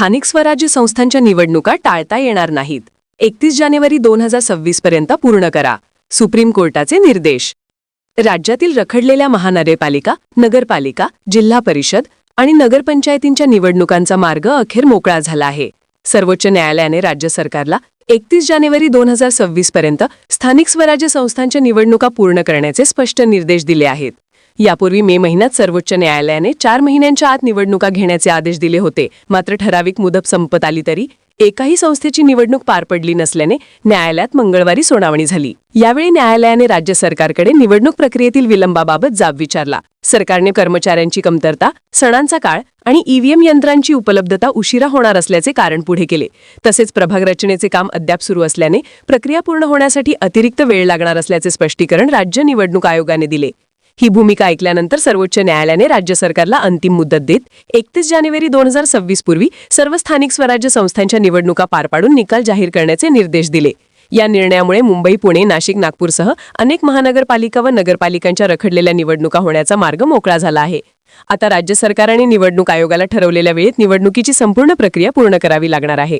स्थानिक स्वराज्य संस्थांच्या निवडणुका टाळता येणार नाहीत. एकतीस जानेवारी दोन हजार सव्वीस पर्यंत पूर्ण करा. सुप्रीम कोर्टाचे निर्देश. राज्यातील रखडलेल्या महानगरपालिका नगरपालिका जिल्हा परिषद आणि नगरपंचायतींच्या निवडणुकांचा मार्ग अखेर मोकळा झाला आहे. सर्वोच्च न्यायालयाने राज्य सरकारला एकतीस जानेवारी दोन हजार सव्वीस पर्यंत स्थानिक स्वराज्य संस्थांच्या निवडणुका पूर्ण करण्याचे स्पष्ट निर्देश दिले आहेत. यापूर्वी मे महिन्यात सर्वोच्च न्यायालयाने चार महिन्यांच्या आत निवडणुका घेण्याचे आदेश दिले होते. मात्र ठराविक मुदत संपत आली तरी एकाही संस्थेची निवडणूक पार पडली नसल्याने न्यायालयात मंगळवारी सुनावणी झाली. यावेळी न्यायालयाने राज्य सरकारकडे निवडणूक प्रक्रियेतील विलंबाबाबत जाब विचारला. सरकारने कर्मचाऱ्यांची कमतरता सणांचा काळ आणि ईव्हीएम यंत्रांची उपलब्धता उशिरा होणार असल्याचे कारण पुढे केले. तसेच प्रभाग रचनेचे काम अद्याप सुरू असल्याने प्रक्रिया पूर्ण होण्यासाठी अतिरिक्त वेळ लागणार असल्याचे स्पष्टीकरण राज्य निवडणूक आयोगाने दिले. ही भूमिका ऐकल्यानंतर सर्वोच्च न्यायालयाने राज्य सरकारला अंतिम मुदत देत एकतीस जानेवारी दोन हजार सव्वीस पूर्वी सर्व स्थानिक स्वराज्य संस्थांच्या निवडणुका पार पाडून निकाल जाहीर करण्याचे निर्देश दिले. या निर्णयामुळे मुंबई पुणे नाशिक नागपूरसह अनेक महानगरपालिका व नगरपालिकांच्या रखडलेल्या निवडणुका होण्याचा मार्ग मोकळा झाला आहे. आता राज्य सरकारने निवडणूक आयोगाला ठरवलेल्या वेळेत निवडणुकीची संपूर्ण प्रक्रिया पूर्ण करावी लागणार आहे.